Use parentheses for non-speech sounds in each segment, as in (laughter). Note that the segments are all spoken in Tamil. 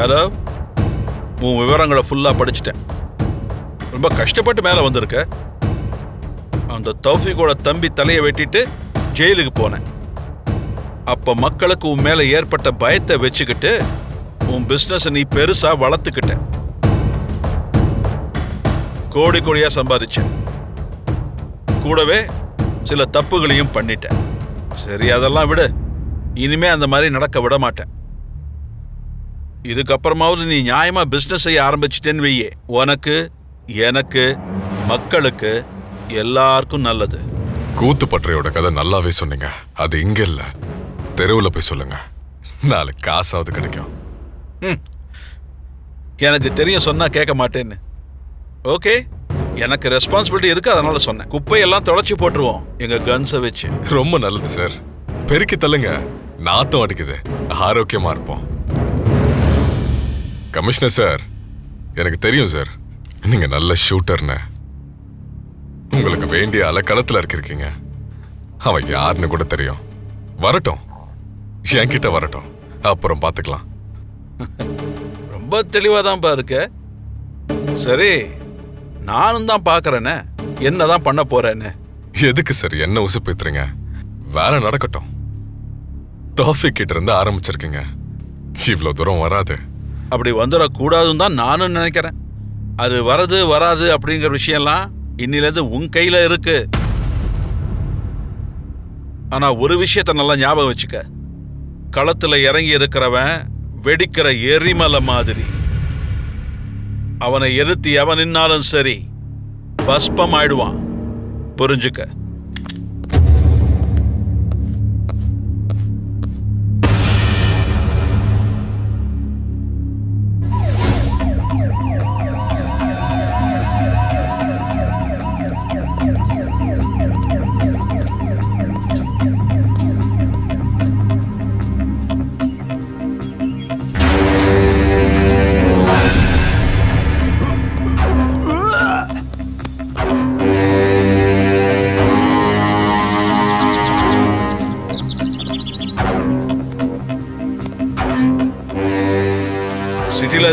யாதவ் உன் விவரங்களை ஃபுல்லாக படிச்சிட்டேன். ரொம்ப கஷ்டப்பட்டு மேலே வந்திருக்க. அந்த தௌஃபிகோட தம்பி தலையை வெட்டிட்டு ஜெயிலுக்கு போனேன். அப்போ மக்களுக்கு உன் மேலே ஏற்பட்ட பயத்தை வச்சுக்கிட்டு உன் பிஸ்னஸை நீ பெருசாக வளர்த்துக்கிட்ட. கோடி கோடியாக சம்பாதிச்ச கூடவே சில தப்புகளையும் பண்ணிட்டேன். சரி அதெல்லாம் விடு. இனிமே அந்த மாதிரி நடக்க விட மாட்டேன். இதுக்கப்புறமாவது நீ நியாயமா பிசினஸ் செய்ய ஆரம்பிச்சிட்டேன்னு வையே. உனக்கு எனக்கு மக்களுக்கு எல்லாருக்கும் நல்லது. கூத்து பற்றையோட கதை நல்லாவே சொன்னீங்க. அது இங்க இல்ல. தெருவுல போய் சொல்லுங்க. நாளைக்கு காசாவது கிடைக்கும். எனக்கு தெரியும் சொன்னா கேட்க மாட்டேன்னு. ஓகே? எனக்கு ரெஸ்பான்சிபிலிட்டி இருக்கு அதனால சொன்னேன். குப்பையெல்லாம் தொடச்சி போட்டுருவோம். எங்க கன்ஸை வச்சு. ரொம்ப நல்லது சார் பெருக்கி தள்ளுங்க. நாத்தம் அடிக்குது. ஆரோக்கியமா இருப்போம். கமிஷனர் சார் எனக்கு தெரியும் சார். நீங்க நல்ல ஷூட்டர்னு. உங்களுக்கு வேண்டிய அலக்களத்துல இருக்கீங்க அவன் யாருன்னு கூட தெரியும். வரட்டும். என்கிட்ட வரட்டும். அப்புறம் பார்த்துக்கலாம் (laughs) ரொம்ப தெளிவாக தான்ப்பா இருக்க. சரி நானும் தான் பார்க்கறேனே என்னதான் பண்ண போறேன்னு. எதுக்கு சார் என்ன உசுப்பேத்துறீங்க வேலை நடக்கட்டும். டாபிக் கிட்ட இருந்து ஆரம்பிச்சிருக்கீங்க. இவ்வளவு தூரம் வராது. அப்படி வந்துடக்கூடாதுன்னு தான் நானும் நினைக்கிறேன். அது வரது வராது அப்படிங்கிற விஷயம்லாம் இன்னிலேருந்து உன் கையில் இருக்கு. ஆனால் ஒரு விஷயத்த நல்லா ஞாபகம் வச்சுக்க. களத்தில் இறங்கி இருக்கிறவன் வெடிக்கிற எரிமலை மாதிரி. அவனை எதிர்த்து எவன் நின்னாலும் சரி பஸ்பம் ஆயிடுவான் புரிஞ்சுக்க.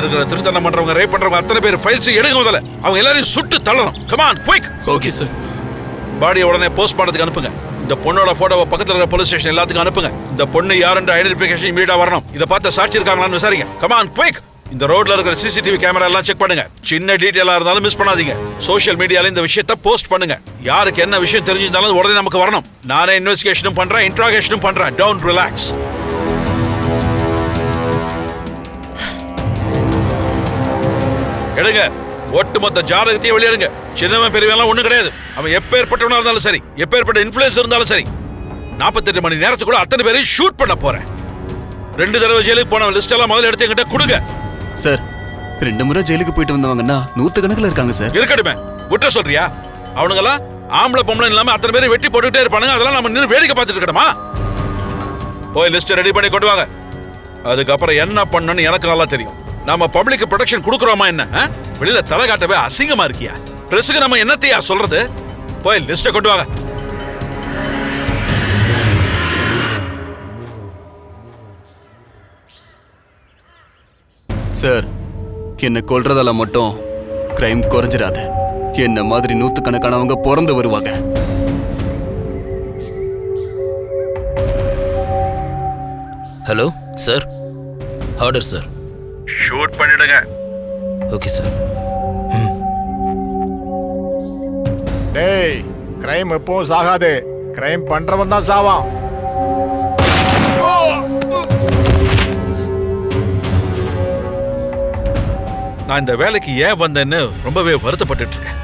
இருக்கிற திருத்தணம் பண்றவங்க ரேப் பண்றவங்க அத்தனை பேர் ஃபைல்ஸ் எடுங்க முதல்ல. அவங்க எல்லாரையும் சுட்டு தள்ளணும். கமான் குயிக் ஓகே சார் பாடியை உடனே போஸ்ட் மார்ட்டத்துக்கு அனுப்புங்க. இந்த பொண்ணோட போட்டோவை பக்கத்துல இருக்கிற போலீஸ் ஸ்டேஷன் எல்லாத்துக்கும் அனுப்புங்க. இந்த பொண்ணு யாருன்ற ஐடென்டிஃபிகேஷன் இமீடியா வரணும். இதை பார்த்த சாட்சி இருக்காங்களான்னு விசாரிங்க. கமான் குயிக் இந்த ரோட்ல இருக்கிற சிசிடிவி கேமரா எல்லாம் செக் பண்ணுங்க. சின்ன டீடைலா இருந்தாலும் மிஸ் பண்ணாதீங்க. சோஷியல் மீடியால இந்த விஷயத்தை போஸ்ட் பண்ணுங்க. யாருக்கு என்ன விஷயம் தெரிஞ்சிருந்தாலும் உடனே நமக்கு வரணும். நானே இன்வெஸ்டிகேஷனும் பண்றேன் இன்ட்ராகேஷனும் பண்றேன். டவுன் ரிலாக்ஸ் எடுங்க. ஒட்டுமொத்த ஜாதகத்தையும் வெளியிடுங்க சின்னவன் பெரியவன்லாம் ஒண்ணும் கிடையாது. அவன் எப்பேற்பட்டவனா இருந்தாலும் சரி எப்பேற்பட்ட இன்ஃபுளுன்ஸ் இருந்தாலும் சரி. நாற்பத்தெட்டு மணி நேரத்துக்குள்ள அத்தனை பேரையும் ஷூட் பண்ண போறேன். ரெண்டு தடவை ஜெயிலுக்கு போன லிஸ்ட் எல்லாம் முதல்ல எடுத்து என்கிட்ட கொடுங்க. சார் ரெண்டு முறை ஜெயிலுக்கு போயிட்டு வந்தவங்கன்னா நூத்து கணக்குல இருக்காங்க சார். இருக்கட்டுமே. விட்ட சொல்றியா? அவனுங்கெல்லாம் ஆம்பளை பொம்பளை இல்லாம அத்தனை பேரை வெட்டி போட்டுட்டே இருப்பானுங்க. அதெல்லாம் நம்ம நின்று வேடிக்கை பார்த்துட்டு இருக்கணுமா? போய் லிஸ்ட் ரெடி பண்ணி கொண்டு வாங்க. அதுக்கப்புறம் என்ன பண்ணணும்னு எனக்கு நல்லா தெரியும். நாம பப்ளிக் ப்ரொடெக்ஷன் கொடுக்குறோமா என்ன? வெளியில தலை காட்டவே அசிங்கமா இருக்கியா? பிரஸுக்கு நம்ம என்னத்தையா சொல்றது? போய் லிஸ்ட்டை கொண்டு வாங்க. சார் என்னை கொல்றதால மட்டும் கிரைம் குறைஞ்சிடாது என்ன மாதிரி நூத்துக்கணக்கானவங்க பிறந்து வருவாங்க. Hello sir order sir shoot பண்ணிடுங்க. ஓகே சார் டேய் கிரைம் எப்பவும் சாகாது. கிரைம் பண்றவன் தான் சாவான். நான் இந்த வேலைக்கு ஏன் வந்தேன்னு ரொம்பவே வருத்தப்பட்டுட்டு இருக்கேன்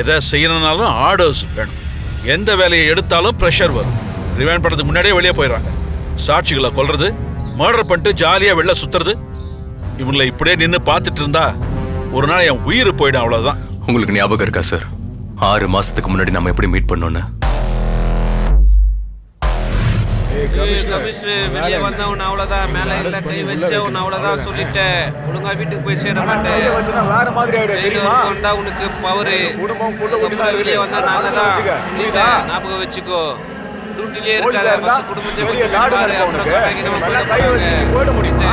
எதை செய்யணும்னாலும் ஆர்டர்ஸ் வேணும். எந்த வேலையை எடுத்தாலும் ப்ரெஷர் வரும். ரிவைண்ட் பண்றதுக்கு முன்னாடியே வெளியே போயிடுறாங்க. சாட்சிகளை கொல்றது மர்டர் பண்ணிட்டு ஜாலியா வெளில சுத்துறது இவங்களை இப்படியே நின்று பார்த்துட்டு இருந்தா ஒரு நாள் என் உயிர் போயிடும் அவ்வளவுதான். உங்களுக்கு ஞாபகம் இருக்கா சார் ஆறு மாசத்துக்கு முன்னாடி நம்ம எப்படி மீட் பண்ணோன்னு வெளியே வந்தவன் அவ்வளவுதான் மேல இருந்த கை வச்ச உன் அவ்வளவுதான் சொல்லிட்டேன். ஒழுங்கா வீட்டுக்கு போய் சேர மாட்டேன். வேற மாதிரி ஆயிடும் ஜெயில தெரியுமா? வந்தா உனக்கு பவரு குடும்பம் குட்டிலாம் வெளியே. வந்தா நாங்க தான் ஞாபகம் வச்சுக்கோ. டியூட்டிலே இருக்காத. குடும்பத்தை கொஞ்சம் நாடு அப்புறம் கை வச்சு. போயிட முடியுமா?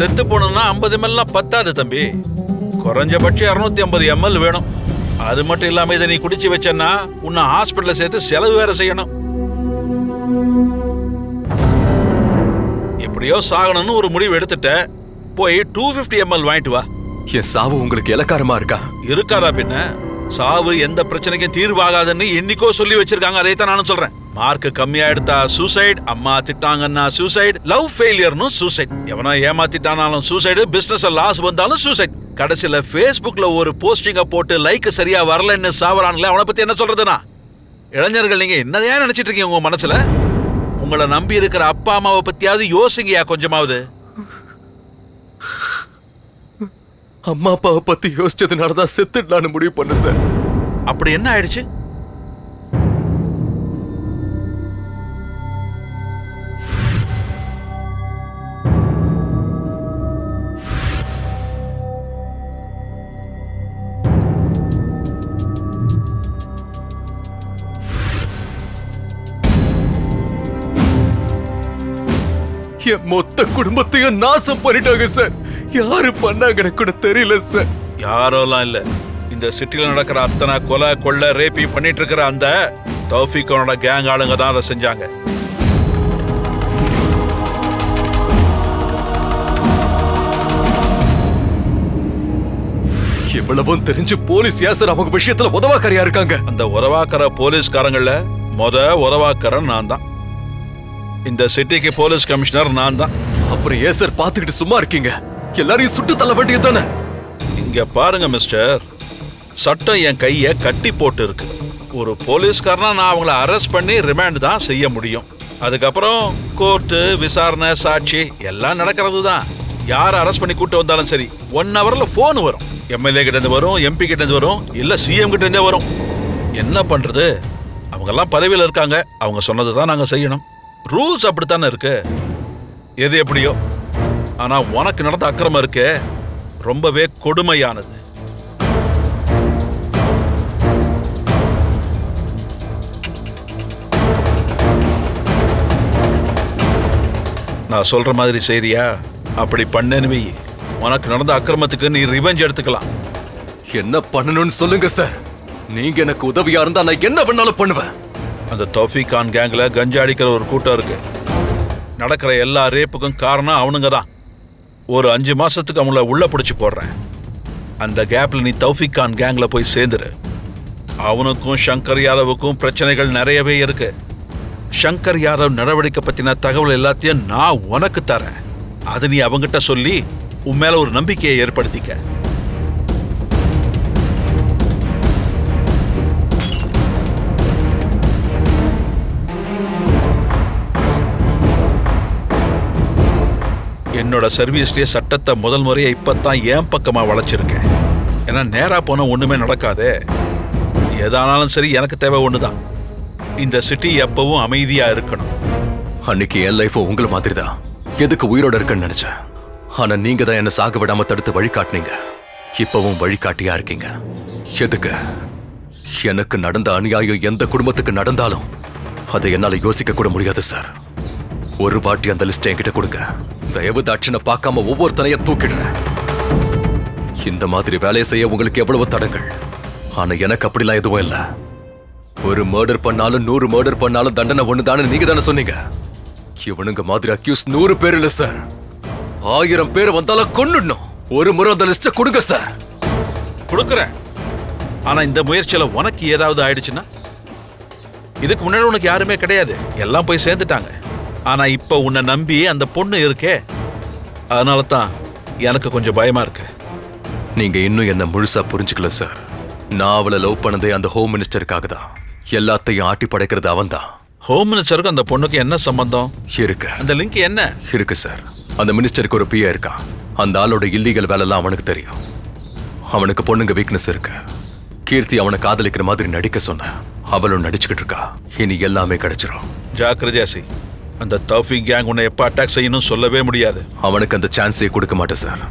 செத்து போகணும்னா ஐம்பது எம்எல்லாம் பத்தாது தம்பி. குறைஞ்சபட்சம் இரநூத்தி ஐம்பது எம்எல் வேணும். அது மட்டும் இல்லாம இதை நீ குடிச்சு வச்சேன்னா உன்னை ஹாஸ்பிட்டல்ல சேர்த்து செலவு வேற செய்யணும். எப்படியோ சாகணும்னு ஒரு முடிவு எடுத்துட்ட. போய் டூ ஃபிஃப்டி எம்எல் வாங்கிட்டு வா. என் சாவு உங்களுக்கு இலக்காரமா இருக்கா? இருக்காதா பின்ன? சாவு எந்த பிரச்சனைக்கும் தீர்வாகாதுன்னு என்னைக்கோ சொல்லி வச்சிருக்காங்க. அதை தான் நானும் சொல்றேன். மார்க் கம்மியா எடுத்தா சூசைட் அம்மா திட்டாங்கன்னா சூசைட் லவ் ஃபெயிலியர்னு சூசைட் எவனா ஏமாத்திட்டானாலும் சூசைடு பிசினஸ் லாஸ் வந்தாலும் சூசைட் கடைசியில ஃபேஸ்புக்ல ஒரு போஸ்டிங்க போட்டு லைக் சரியா வரலன்னு சாவறானுங்களே அவனை பத்தி என்ன சொல்றதுனா இளைஞர்கள் நீங்க என்னதையா நினைச்சிட்டு இருக்கீங்க உங்க மனசுல? உங்களை நம்பி இருக்கிற அப்பா அம்மாவை பத்தியாவது யோசிங்கயா கொஞ்சமாவது. அம்மா அப்பாவை பத்தி யோசிச்சதுனால தான் செத்துடலான்னு முடிவு பண்ண சார். அப்படி என்ன ஆயிடுச்சு? என் மொத்த குடும்பத்தையும் நாசம் பண்ணிட்டாங்க சார். யாரு பண்ணாங்கன்னு கூட தெரியல சார். யாரோலாம் இல்ல. இந்த சிட்டில நடக்கிற அத்தனை கொலை கொள்ளை ரேப்பி பண்ணிட்டு இருக்கிற அந்த தௌஃபிகோனோட கேங் ஆளுங்க தான் அதை செஞ்சாங்க. இவ்வளவும் தெரிஞ்சு போலீஸ் ஏன் சார் அவங்க விஷயத்துல உதவாக்கரையா இருக்காங்க? அந்த உறவாக்கற போலீஸ்காரங்கள மொத உறவாக்கறன் நான் தான். இந்த சிட்டிக்கு போலீஸ் கமிஷனர் நான் தான். அப்புறம் ஏன் சார் பாத்துக்கிட்டு சும்மா இருக்கீங்க? எல்லாரையும் சுட்டு தள்ள வேண்டியது தானே? இங்க பாருங்க மிஸ்டர். சட்டம் என் கைய கட்டி போட்டு இருக்கு ஒரு போலீஸ்காரனா நான் அவங்கள அரெஸ்ட் பண்ணி ரிமாண்ட் தான் செய்ய முடியும். அதுக்கப்புறம் கோர்ட்டு விசாரணை சாட்சி எல்லாம் நடக்கிறது தான் யார் அரெஸ்ட் பண்ணி கூட்டு வந்தாலும் சரி ஒன் ஹவர்ல ஃபோன் வரும். எம்எல்ஏ கிட்ட இருந்து வரும் எம்பி கிட்ட இருந்து வரும் இல்ல சிஎம் கிட்ட இருந்தே வரும். என்ன பண்றது? அவங்க எல்லாம் பதவியில் இருக்காங்க. அவங்க சொன்னது தான் நாங்க செய்யணும். ரூல்ஸ் அப்படித்தானே இருக்கு? எது எப்படியோ? ஆனா உனக்கு நடந்த அக்கிரமம் இருக்கே. ரொம்பவே கொடுமையானது. நான் சொல்ற மாதிரி செய்றியா? அப்படி பண்ணேன்னு வை. உனக்கு நடந்த அக்கிரமத்துக்கு நீ ரிவெஞ்ச் எடுத்துக்கலாம். என்ன பண்ணணும்னு சொல்லுங்க சார் நீங்க எனக்கு உதவியா இருந்தா நான் என்ன பண்ணாலும் பண்ணுவேன். அந்த தௌஃபிக் கான் கேங்கில் கஞ்சா அடிக்கிற ஒரு கூட்டம் இருக்கு. நடக்கிற எல்லா ரேப்புக்கும் காரணம் அவனுங்க தான் ஒரு அஞ்சு மாசத்துக்கு அவங்கள உள்ள பிடிச்சி போடுறேன். அந்த கேப்ல நீ தௌஃபிக் கான் கேங்கில் போய் சேர்ந்துரு. அவனுக்கும் சங்கர் யாதவுக்கும் பிரச்சனைகள் நிறையவே இருக்கு. சங்கர் யாதவ் நடவடிக்கை பற்றின தகவல் எல்லாத்தையும் நான் உனக்கு தரேன். அது நீ அவங்ககிட்ட சொல்லி உன் மேல ஒரு நம்பிக்கையை ஏற்படுத்திக்க. என்னோட சர்வீஸ்லேயே சட்டத்தை முதல் முறையை இப்பத்தான் என் பக்கமா வளைச்சிருக்கேன்? ஏன்னா நேரா போனால் ஒண்ணுமே நடக்காதே. எதானாலும் சரி எனக்கு தேவை ஒண்ணுதான். இந்த சிட்டி எப்பவும் அமைதியா இருக்கணும். அன்னைக்கு என் லைஃபும் உங்கள மாதிரி தான் எதுக்கு உயிரோட இருக்குன்னு நினைச்சேன். ஆனா நீங்க தான் என்ன சாக விடாம தடுத்து வழிகாட்டினீங்க இப்பவும் வழிகாட்டியா இருக்கீங்க. எதுக்கு? எனக்கு நடந்த அநியாயம் எந்த குடும்பத்துக்கு நடந்தாலும் அதை என்னால யோசிக்க கூட முடியாது சார். ஒரு வாட்டி அந்த லிஸ்ட் என்கிட்ட கொடுங்க. தயவுதாட்சின பார்க்காம ஒவ்வொருத்தனைய தூக்கிடுறேன். இந்த மாதிரி வேலையை செய்ய உங்களுக்கு எவ்வளவு தடங்கள்? ஆனா எனக்கு அப்படிலாம் எதுவும் இல்லை. ஒரு மர்டர் பண்ணாலும் நூறு மர்டர் பண்ணாலும் தண்டனை ஒண்ணுதான்னு நீங்க தானே சொன்னீங்க? இவனுங்க மாதிரி அக்யூஸ் நூறு பேர் இல்ல சார் ஆயிரம் பேர் வந்தாலும் கொன்னுடணும். ஒரு முறை அந்த லிஸ்ட கொடுங்க சார் கொடுக்குறேன். ஆனா இந்த முயற்சியில உனக்கு ஏதாவது ஆயிடுச்சுன்னா? இதுக்கு முன்னாடி உனக்கு யாருமே கிடையாது. எல்லாம் போய் சேர்ந்துட்டாங்க. ஆனா இப்ப உன்னை நம்பி அந்த பொண்ணு இருக்கே. அதனால தான் எனக்கு கொஞ்சம் பயமா இருக்கு. நீங்க இன்னும் என்ன முழுசா புரிஞ்சுக்கல சார். நான் அவளை லவ் பண்ணதே அந்த ஹோம் மினிஸ்டருக்காக தான். எல்லாத்தையும் ஆட்டி படைக்கிறது அவன்தான். ஹோம் மினிஸ்டருக்கு அந்த பொண்ணுக்கு என்ன சம்பந்தம்? இருக்கு. அந்த லிங்க் என்ன? இருக்கு சார். அந்த மினிஸ்டருக்கு ஒரு பிஏ இருக்கான் அந்த ஆளோட இல்லீகல் வேலைலாம் அவனுக்கு தெரியும். அவனுக்கு பொண்ணுங்க வீக்னஸ் இருக்கு. கீர்த்தி அவனை காதலிக்கிற மாதிரி நடிக்க சொன்ன. அவளும் நடிச்சுக்கிட்டு இருக்கா. இனி எல்லாமே கிடைச்சிரும். ஜாக்கிரதையாசி அந்த தௌஃபிக் கேங் உன்னை எப்ப அட்டாக் செய்யணும் சொல்லவே முடியாது. அவனுக்கு அந்த சான்ஸே கொடுக்க மாட்டேன் சார்